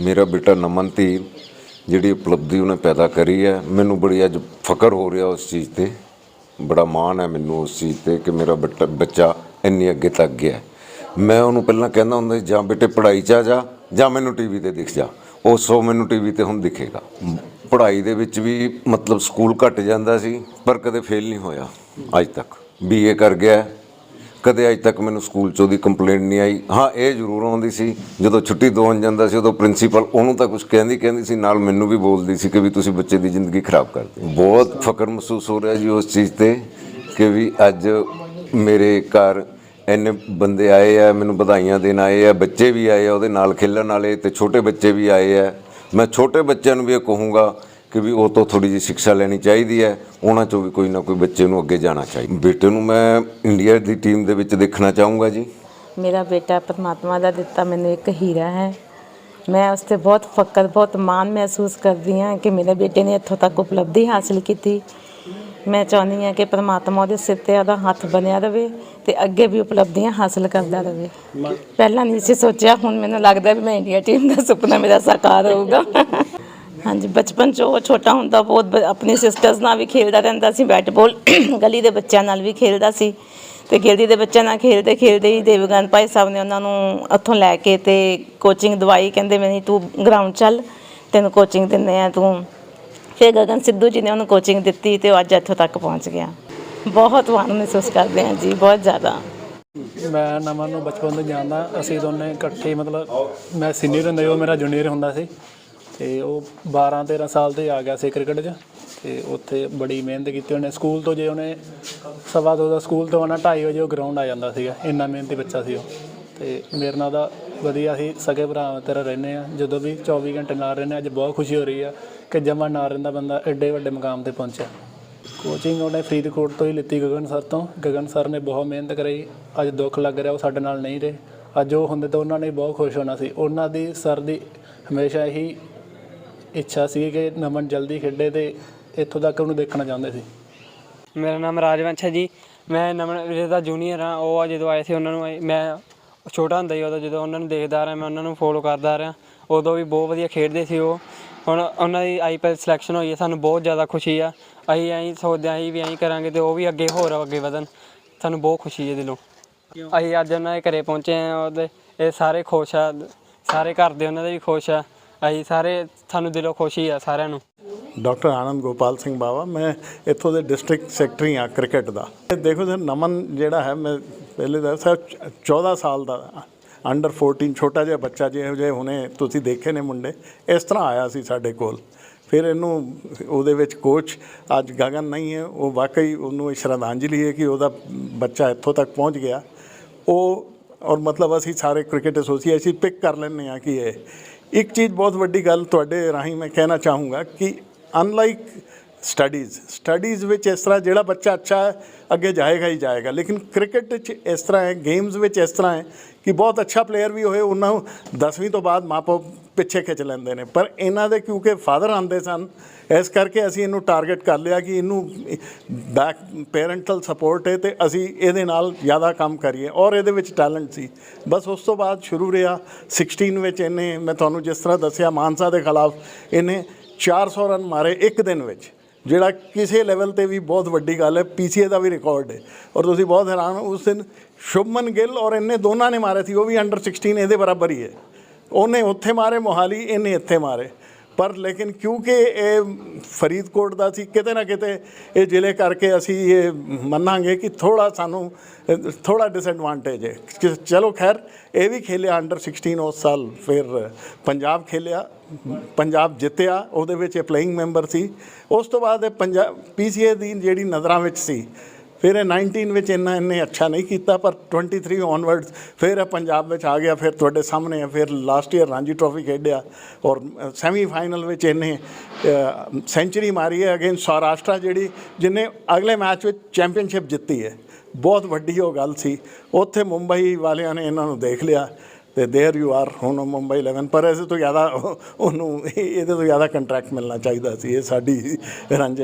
ਮੇਰਾ ਬੇਟਾ ਨਮਨਤੀ, ਜਿਹੜੀ ਉਪਲਬਧੀ ਉਹਨੇ ਪੈਦਾ ਕਰੀ ਹੈ, ਮੈਨੂੰ ਬੜੀ ਅੱਜ ਫਖਰ ਹੋ ਰਿਹਾ ਉਸ ਚੀਜ਼ ਤੇ। ਬੜਾ ਮਾਣ ਹੈ ਮੈਨੂੰ ਉਸ ਚੀਜ਼ ਤੇ ਕਿ ਮੇਰਾ ਬੇਟਾ, ਬੱਚਾ ਇੰਨੀ ਅੱਗੇ ਤੱਕ ਗਿਆ ਮੈਂ ਉਹਨੂੰ ਪਹਿਲਾਂ ਕਹਿੰਦਾ ਹੁੰਦਾ ਸੀ, ਜਾਂ ਬੇਟੇ, ਪੜ੍ਹਾਈ 'ਚ ਆ ਜਾ, ਜਾਂ ਮੈਨੂੰ ਟੀਵੀ ਤੇ ਦਿਖ ਜਾ। ਉਹ ਸੋ ਮੈਨੂੰ ਟੀਵੀ ਤੇ ਹੁਣ ਦਿਖੇਗਾ। ਪੜ੍ਹਾਈ ਦੇ ਵਿੱਚ ਵੀ ਮਤਲਬ ਸਕੂਲ ਘਟ ਜਾਂਦਾ ਸੀ, ਪਰ ਕਦੇ ਫੇਲ ਨਹੀਂ ਹੋਇਆ ਅੱਜ ਤੱਕ। ਬੀਏ ਕਰ ਗਿਆ ਕਦੇ ਅੱਜ ਤੱਕ ਮੈਨੂੰ ਸਕੂਲ 'ਚ ਉਹਦੀ ਕੰਪਲੇਂਟ ਨਹੀਂ ਆਈ। ਹਾਂ, ਇਹ ਜ਼ਰੂਰ ਆਉਂਦੀ ਸੀ। ਜਦੋਂ ਛੁੱਟੀ ਦੋਣ ਜਾਂਦਾ ਸੀ, ਉਦੋਂ ਪ੍ਰਿੰਸੀਪਲ ਉਹਨੂੰ ਤਾਂ ਕੁਝ ਕਹਿੰਦੀ ਕਹਿੰਦੀ ਸੀ, ਨਾਲ ਮੈਨੂੰ ਵੀ ਬੋਲਦੀ ਸੀ ਕਿ ਵੀ ਤੁਸੀਂ ਬੱਚੇ ਦੀ ਜ਼ਿੰਦਗੀ ਖਰਾਬ ਕਰਦੇ ਹੋ। ਬਹੁਤ ਫਖਰ ਮਹਿਸੂਸ ਹੋ ਰਿਹਾ ਜੀ ਉਸ ਚੀਜ਼ ਤੇ ਕਿ ਵੀ ਅੱਜ ਮੇਰੇ ਘਰ ਇੰਨੇ ਬੰਦੇ ਆਏ ਆ, ਮੈਨੂੰ ਵਧਾਈਆਂ ਦੇਣ ਆਏ ਆ, ਬੱਚੇ ਵੀ ਆਏ ਆ, ਉਹਦੇ ਨਾਲ ਖੇਲਣ ਵਾਲੇ ਤੇ ਛੋਟੇ ਬੱਚੇ ਵੀ ਆਏ ਆ। ਮੈਂ ਛੋਟੇ ਬੱਚਿਆਂ ਨੂੰ ਵੀ ਇਹ ਕਹੂੰਗਾ ਕਿ ਵੀ ਉਹ ਤੋਂ ਥੋੜੀ ਜਿਹੀ ਸਿੱਖਿਆ ਲੈਣੀ ਚਾਹੀਦੀ ਹੈ ਉਹਨਾਂ ਚੋਂ ਵੀ ਕੋਈ ਨਾ ਕੋਈ ਬੱਚੇ ਨੂੰ ਅੱਗੇ ਜਾਣਾ ਚਾਹੀਦਾ। ਬੇਟੇ ਨੂੰ ਮੈਂ ਇੰਡੀਆ ਦੀ ਟੀਮ ਦੇ ਵਿੱਚ ਦੇਖਣਾ ਚਾਹੂੰਗਾ ਜੀ। ਮੇਰਾ ਬੇਟਾ ਪਰਮਾਤਮਾ ਦਾ ਦਿੱਤਾ ਮੈਨੂੰ ਇੱਕ ਹੀਰਾ ਹੈ। ਮੈਂ ਉਸ ਤੇ ਬਹੁਤ ਫਕਰ ਬਹੁਤ ਮਾਣ ਮਹਿਸੂਸ ਕਰਦੀ ਹਾਂ ਕਿ ਮੇਰੇ ਬੇਟੇ ਨੇ ਇੱਥੋਂ ਤੱਕ ਉਪਲਬਧੀ ਹਾਸਲ ਕੀਤੀ। ਮੈਂ ਚਾਹੁੰਦੀ ਹਾਂ ਕਿ ਪਰਮਾਤਮਾ ਉਹਦੇ ਸਿਰ ਤੇ ਉਹਦਾ ਹੱਥ ਬਣਿਆ ਰਵੇ ਤੇ ਅੱਗੇ ਵੀ ਉਪਲਬਧੀਆਂ ਹਾਸਲ ਕਰਦਾ ਰਵੇ। ਪਹਿਲਾਂ ਨਹੀਂ ਸੀ ਸੋਚਿਆ ਹੁਣ ਮੈਨੂੰ ਲੱਗਦਾ ਵੀ ਮੈਂ ਇੰਡੀਆ ਟੀਮ ਦਾ ਸੁਪਨਾ ਮੇਰਾ ਸਾਕਾਰ ਹੋਊਗਾ। ਹਾਂਜੀ, ਬਚਪਨ 'ਚ ਉਹ ਛੋਟਾ ਹੁੰਦਾ ਬਹੁਤ ਬ- ਆਪਣੀ ਸਿਸਟਰਸ ਨਾਲ ਵੀ ਖੇਡਦਾ ਰਹਿੰਦਾ ਸੀ ਬੈਟ ਬਾਲ ਗਲੀ ਦੇ ਬੱਚਿਆਂ ਨਾਲ ਵੀ ਖੇਡਦਾ ਸੀ ਤੇ ਗਲੀ ਦੇ ਬੱਚਿਆਂ ਨਾਲ ਖੇਡਦੇ ਖੇਡਦੇ ਹੀ ਦੇਵਗਨ ਭਾਈ ਸਾਹਿਬ ਨੇ ਉਹਨਾਂ ਨੂੰ ਉੱਥੋਂ ਲੈ ਕੇ ਤੇ ਕੋਚਿੰਗ ਦਵਾਈ ਕਹਿੰਦੇ ਮੈਨੂੰ ਤੂੰ ਗਰਾਊਂਡ ਚੱਲ, ਤੈਨੂੰ ਕੋਚਿੰਗ ਦਿੰਦੇ ਆ ਤੂੰ। ਫਿਰ ਗਗਨ ਸਿੱਧੂ ਜੀ ਨੇ ਉਹਨੂੰ ਕੋਚਿੰਗ ਦਿੱਤੀ ਤੇ ਉਹ ਅੱਜ ਇੱਥੋਂ ਤੱਕ ਪਹੁੰਚ ਗਿਆ। ਬਹੁਤ ਮਾਣ ਮਹਿਸੂਸ ਕਰਦੇ ਹਾਂ ਜੀ, ਬਹੁਤ ਜ਼ਿਆਦਾ। ਮੈਂ ਨਮਨ ਨੂੰ ਬਚਪਨ ਤੋਂ ਜਾਣਦਾ, ਅਸੀਂ ਦੋਨੇ ਇਕੱਠੇ ਮਤਲਬ ਮੈਂ ਸੀਨੀਅਰ ਹੁੰਦਾ ਸੀ ਉਹ ਮੇਰਾ ਜੂਨੀਅਰ ਹੁੰਦਾ ਸੀ ਤੇ ਉਹ 12 13 ਸਾਲ ਤੇ ਆ ਗਿਆ ਸੀ ਕ੍ਰਿਕਟ 'ਚ ਤੇ ਉੱਥੇ ਬੜੀ ਮਿਹਨਤ ਕੀਤੀ ਉਹਨੇ। ਸਕੂਲ ਤੋਂ ਜੇ ਉਹਨੇ ਸਵਾ ਦੋ ਦਾ ਸਕੂਲ ਤੋਂ ਆਉਣਾ 2:30 ਵਜੇ ਉਹ ਗਰਾਊਂਡ ਆ ਜਾਂਦਾ ਸੀਗਾ। ਇੰਨਾ ਮਿਹਨਤੀ ਬੱਚਾ ਸੀ ਉਹ। ਤੇ ਮੇਰੇ ਨਾਲ ਦਾ ਵਧੀਆ ਅਸੀਂ ਸਗੇ ਭਰਾ ਤੇਰਾ ਰਹਿੰਦੇ ਆ। ਜਦੋਂ ਵੀ 24 ਘੰਟੇ ਨਾਲ ਰਹਿੰਦੇ ਹਾਂ, ਅੱਜ ਬਹੁਤ ਖੁਸ਼ੀ ਹੋ ਰਹੀ ਆ ਕਿ ਜਮਾ ਨਾਲ ਰਹਿੰਦਾ ਬੰਦਾ ਐਡੇ ਵੱਡੇ ਮੁਕਾਮ ਤੇ ਪਹੁੰਚਿਆ। ਕੋਚਿੰਗ ਉਹਨੇ ਫਰੀਦਕੋਟ ਤੋਂ ਹੀ ਲਿੱਤੀ ਗਗਨ ਸਰ ਤੋਂ। ਗਗਨ ਸਰ ਨੇ ਬਹੁਤ ਮਿਹਨਤ ਕਰਾਈ ਅੱਜ ਦੁੱਖ ਲੱਗ ਰਿਹਾ ਉਹ ਸਾਡੇ ਨਾਲ ਨਹੀਂ ਰਹੇ। ਅੱਜ ਉਹ ਹੁੰਦੇ ਤਾਂ ਉਹਨਾਂ ਨੇ ਬਹੁਤ ਖੁਸ਼ ਹੋਣਾ ਸੀ। ਉਹਨਾਂ ਦੀ ਸਰ ਦੀ ਹਮੇਸ਼ਾ ਹੀ ਇੱਛਾ ਸੀ ਕਿ ਨਮਨ ਜਲਦੀ ਖੇਡੇ ਤੇ ਇੱਥੋਂ ਤੱਕ ਉਹਨੂੰ ਦੇਖਣਾ ਚਾਹੁੰਦੇ ਸੀ। ਮੇਰਾ ਨਾਮ ਰਾਜਵੰਸ਼ ਹੈ ਜੀ। ਮੈਂ ਨਮਨ ਵੀਰੇ ਦਾ ਜੂਨੀਅਰ ਹਾਂ। ਉਹ ਆ ਜਦੋਂ ਆਏ ਸੀ ਉਹਨਾਂ ਨੂੰ ਮੈਂ ਛੋਟਾ ਹੁੰਦਾ ਸੀ ਉਦੋਂ ਜਦੋਂ ਉਹਨਾਂ ਨੂੰ ਦੇਖਦਾ ਰਿਹਾ, ਮੈਂ ਉਹਨਾਂ ਨੂੰ ਫੋਲੋ ਕਰਦਾ ਰਿਹਾ। ਉਦੋਂ ਵੀ ਬਹੁਤ ਵਧੀਆ ਖੇਡਦੇ ਸੀ ਉਹ। ਹੁਣ ਉਹਨਾਂ ਦੀ ਆਈਪੀਐਲ ਸਿਲੈਕਸ਼ਨ ਹੋਈ ਹੈ, ਸਾਨੂੰ ਬਹੁਤ ਜ਼ਿਆਦਾ ਖੁਸ਼ੀ ਆ। ਅਸੀਂ ਐਂ ਸੋਚਦੇ ਆਂ ਵੀ ਐਂ ਕਰਾਂਗੇ ਤੇ ਉਹ ਵੀ ਅੱਗੇ ਹੋਰ ਅੱਗੇ ਵਧਣ। ਸਾਨੂੰ ਬਹੁਤ ਖੁਸ਼ੀ ਹੈ ਦਿਲੋਂ। ਅਸੀਂ ਅੱਜ ਉਹਨਾਂ ਦੇ ਘਰੇ ਪਹੁੰਚੇ ਆ ਉਹਦੇ ਇਹ ਸਾਰੇ ਖੁਸ਼ ਆ। ਸਾਰੇ ਘਰ ਦੇ ਉਹਨਾਂ ਦੇ ਵੀ ਖੁਸ਼ ਆ। ਅਸੀਂ ਸਾਰੇ ਸਾਨੂੰ ਦਿਲੋਂ ਖੁਸ਼ੀ ਆ ਸਾਰਿਆਂ ਨੂੰ। ਡਾਕਟਰ ਆਨੰਦ ਗੋਪਾਲ ਸਿੰਘ ਬਾਵਾ, ਮੈਂ ਇੱਥੋਂ ਦੇ ਡਿਸਟ੍ਰਿਕਟ ਸੈਕਟਰੀ ਆ ਕ੍ਰਿਕਟ ਦਾ। ਇਹ ਦੇਖੋ ਸਰ ਨਮਨ ਜਿਹੜਾ ਹੈ, ਮੈਂ ਪਹਿਲੇ ਦਾ ਸਰ 14 ਸਾਲ ਦਾ ਅੰਡਰ 14 ਛੋਟਾ ਜਿਹਾ ਬੱਚਾ ਜਿਹੋ ਜਿਹੇ ਹੁਣੇ ਤੁਸੀਂ ਦੇਖੇ ਨੇ ਮੁੰਡੇ, ਇਸ ਤਰ੍ਹਾਂ ਆਇਆ ਸੀ ਸਾਡੇ ਕੋਲ। ਫਿਰ ਇਹਨੂੰ ਉਹਦੇ ਵਿੱਚ ਕੋਚ ਅੱਜ ਗਗਨ ਨਹੀਂ ਹੈ, ਉਹ ਵਾਕਈ ਉਹਨੂੰ ਸ਼ਰਧਾਂਜਲੀ ਹੈ ਕਿ ਉਹਦਾ ਬੱਚਾ ਇੱਥੋਂ ਤੱਕ ਪਹੁੰਚ ਗਿਆ। ਉਹ ਔਰ ਮਤਲਬ ਅਸੀਂ ਸਾਰੇ ਕ੍ਰਿਕਟ ਐਸੋਸੀਏਸ਼ਨ ਪਿਕ ਕਰ ਲੈਂਦੇ ਆ ਕਿ ਇਹ ਇੱਕ ਚੀਜ਼ ਬਹੁਤ ਵੱਡੀ ਗੱਲ ਤੁਹਾਡੇ ਰਾਹੀਂ ਮੈਂ ਕਹਿਣਾ ਚਾਹੂੰਗਾ ਕਿ ਅਨਲਾਈਕ ਸਟੱਡੀਜ਼ ਸਟੱਡੀਜ਼ ਵਿੱਚ ਇਸ ਤਰ੍ਹਾਂ ਜਿਹੜਾ ਬੱਚਾ ਅੱਛਾ ਹੈ ਅੱਗੇ ਜਾਏਗਾ ਹੀ ਜਾਏਗਾ ਲੇਕਿਨ ਕ੍ਰਿਕਟ 'ਚ ਇਸ ਤਰ੍ਹਾਂ ਹੈ ਗੇਮਸ ਵਿੱਚ ਇਸ ਤਰ੍ਹਾਂ ਹੈ ਕਿ ਬਹੁਤ ਅੱਛਾ ਪਲੇਅਰ ਵੀ ਹੋਏ ਉਹਨਾਂ ਨੂੰ 10ਵੀਂ ਤੋਂ ਬਾਅਦ ਮਾਪੇ ਪਿੱਛੇ ਖਿੱਚ ਲੈਂਦੇ ਨੇ। ਪਰ ਇਹਨਾਂ ਦੇ ਕਿਉਂਕਿ ਫਾਦਰ ਆਂਦੇ ਸਨ, ਇਸ ਕਰਕੇ ਅਸੀਂ ਇਹਨੂੰ ਟਾਰਗੇਟ ਕਰ ਲਿਆ ਕਿ ਇਹਨੂੰ ਬੈਕ ਪੇਰੈਂਟਲ ਸਪੋਰਟ ਹੈ ਤੇ ਅਸੀਂ ਇਹਦੇ ਨਾਲ ਜ਼ਿਆਦਾ ਕੰਮ ਕਰੀਏ। ਔਰ ਇਹਦੇ ਵਿੱਚ ਟੈਲੈਂਟ ਸੀ। ਬਸ ਉਸ ਤੋਂ ਬਾਅਦ ਸ਼ੁਰੂ ਰਿਹਾ। 16 ਵਿੱਚ ਇਹਨੇ, ਮੈਂ ਤੁਹਾਨੂੰ ਜਿਸ ਤਰ੍ਹਾਂ ਦੱਸਿਆ ਮਾਨਸਾ ਦੇ ਖਿਲਾਫ, ਇਹਨੇ 400 ਰਨ ਮਾਰੇ ਇੱਕ ਦਿਨ ਵਿੱਚ। ਜਿਹੜਾ ਕਿਸੇ ਲੈਵਲ ਤੇ ਵੀ ਬਹੁਤ ਵੱਡੀ ਗੱਲ ਹੈ ਪੀਸੀਏ ਦਾ ਵੀ ਰਿਕਾਰਡ ਹੈ। ਔਰ ਤੁਸੀਂ ਬਹੁਤ ਹੈਰਾਨ ਹੋ, ਉਸ ਦਿਨ ਸ਼ੁਭਮਨ ਗਿੱਲ ਔਰ ਇਹਨੇ ਦੋਨਾਂ ਨੇ ਮਾਰੇ ਸੀ, ਉਹ ਵੀ ਅੰਡਰ 16 ਇਹਦੇ ਬਰਾਬਰ ਹੀ ਹੈ। ਉਹਨੇ ਉੱਥੇ ਮਾਰੇ, ਮੋਹਾਲੀ ਇਹਨੇ ਇੱਥੇ ਮਾਰੇ। ਪਰ ਲੇਕਿਨ ਕਿਉਂਕਿ ਇਹ ਫਰੀਦਕੋਟ ਦਾ ਸੀ, ਕਿਤੇ ਨਾ ਕਿਤੇ ਇਹ ਜ਼ਿਲ੍ਹੇ ਕਰਕੇ ਅਸੀਂ ਇਹ ਮੰਨਾਂਗੇ ਕਿ ਥੋੜਾ ਸਾਨੂੰ ਥੋੜਾ ਡਿਸਐਡਵਾਂਟੇਜ ਹੈ। ਕਿ ਚਲੋ ਖੈਰ, ਇਹ ਵੀ ਖੇਲਿਆ ਅੰਡਰ 16 ਉਸ ਸਾਲ ਫਿਰ ਪੰਜਾਬ ਖੇਲਿਆ, ਪੰਜਾਬ ਜਿੱਤਿਆ, ਉਹਦੇ ਵਿੱਚ ਇਹ ਪਲੇਇੰਗ ਮੈਂਬਰ ਸੀ। ਉਸ ਤੋਂ ਬਾਅਦ ਇਹ ਪੰਜਾਬ ਪੀਸੀਏ ਦੀ ਜਿਹੜੀ ਨਜ਼ਰਾਂ ਵਿੱਚ ਸੀ ਫਿਰ ਇਹ 19 ਵਿੱਚ ਇੰਨਾ ਇਹਨੇ ਅੱਛਾ ਨਹੀਂ ਕੀਤਾ ਪਰ 23 ਔਨਵਰਡਸ ਫਿਰ ਇਹ ਪੰਜਾਬ ਵਿੱਚ ਆ ਗਿਆ ਫਿਰ ਤੁਹਾਡੇ ਸਾਹਮਣੇ ਹੈ ਫਿਰ ਲਾਸਟ ਈਅਰ ਰਾਂਜੀ ਟਰੋਫੀ ਖੇਡਿਆ ਔਰ ਸੈਮੀ ਫਾਈਨਲ ਵਿੱਚ ਇਹਨੇ ਸੈਂਚੁਰੀ ਮਾਰੀ ਹੈ ਅਗੇਂਸਟ ਸੌਰਾਸ਼ਟਰ ਜਿਹੜੀ ਜਿਹਨੇ ਅਗਲੇ ਮੈਚ ਵਿੱਚ ਚੈਂਪੀਅਨਸ਼ਿਪ ਜਿੱਤੀ ਹੈ ਬਹੁਤ ਵੱਡੀ ਉਹ ਗੱਲ ਸੀ ਉੱਥੇ ਮੁੰਬਈ ਵਾਲਿਆਂ ਨੇ ਇਹਨਾਂ ਨੂੰ ਦੇਖ ਲਿਆ ਤੇ देयर ਯੂ ਆਰ ਹੁਣ ਮੁੰਬਈ 11 ਪਰ ਇਸ ਤੋਂ ਜ਼ਿਆਦਾ ਉਹਨੂੰ ਇਹਦੇ ਤੋਂ ਜ਼ਿਆਦਾ ਕੰਟਰੈਕਟ ਮਿਲਣਾ ਚਾਹੀਦਾ ਸੀ ਇਹ ਸਾਡੀ ਰੰਜਿਸ਼